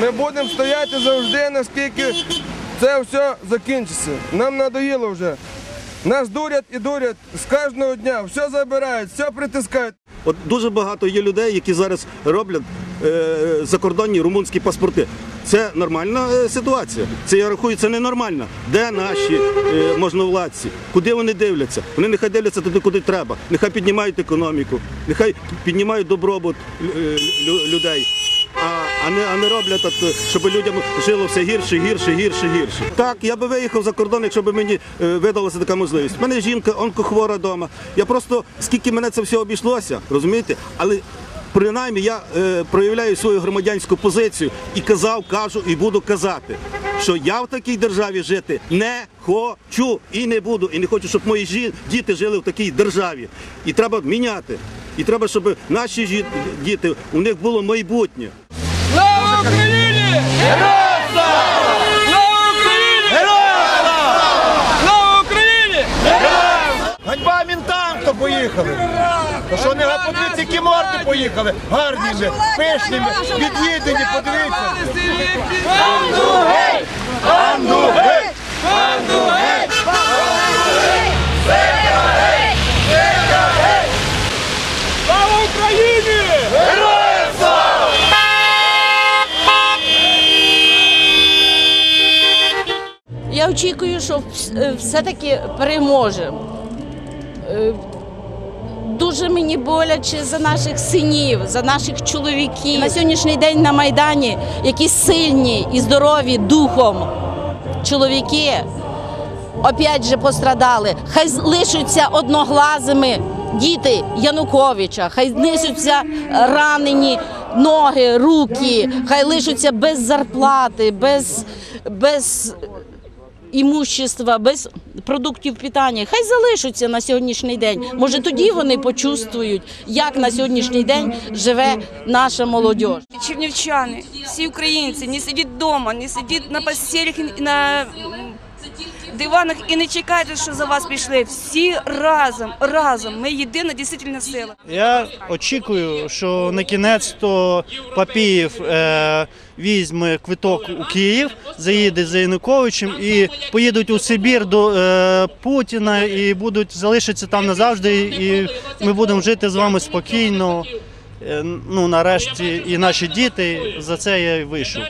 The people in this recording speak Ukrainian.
Ми будемо стояти завжди, наскільки це все закінчиться. Нам надоїло вже. Нас дурять і дурять з кожного дня, все забирають, все притискають. От дуже багато є людей, які зараз роблять е, закордонні румунські паспорти. Це нормальна е, ситуація. Це я рахую, це ненормально. Де наші е, можновладці? Куди вони дивляться? Вони нехай дивляться туди, куди треба. Нехай піднімають економіку, нехай піднімають добробут е, лю- людей. А, не, а не роблять, от, щоб людям жило все гірше, гірше, гірше, гірше. Так, я би виїхав за кордон, якщо б мені е, видалася така можливість. У мене жінка онкохвора вдома. Я просто скільки мене це все обійшлося, розумієте? Але принаймні я е, проявляю свою громадянську позицію і казав, кажу і буду казати, що я в такій державі жити не хочу і не буду. І не хочу, щоб мої жі- діти жили в такій державі. І треба міняти. І треба, щоб наші жі- діти у них було майбутнє. Слава Україні! Героям слава! Слава Україні! Героям слава Україні! Ганьба мінтам, хто поїхали. То що не подивіться, які морди поїхали. Гарніми, пишними, від'їдені, подивіться. Слава Я очікую, що е, все-таки переможемо. Е, Дуже мені боляче за наших синів, за наших чоловіків. На сьогоднішній день на Майдані, які сильні і здорові духом чоловіки, опять же пострадали. Хай лишаться одноглазими діти Януковича, хай несуться ранені ноги, руки, хай лишаться без зарплати, без, без імущества, без продуктів питання. Хай залишаться на сьогоднішній день. Може, тоді вони почувствують, як на сьогоднішній день живе наша молодь. чернівчани, всі українці, не сидіть вдома, не сидіть на постелях на диванах і не чекайте, що за вас пішли. Всі разом, разом. Ми єдина дійсительна сила. Я очікую, що на кінець то Папієв е, візьме квиток у Київ, заїде за Януковичем і поїдуть у Сибір до е, Путіна і будуть залишитися там назавжди. І ми будемо жити з вами спокійно. Е, ну нарешті, і наші діти за це я й вийшов.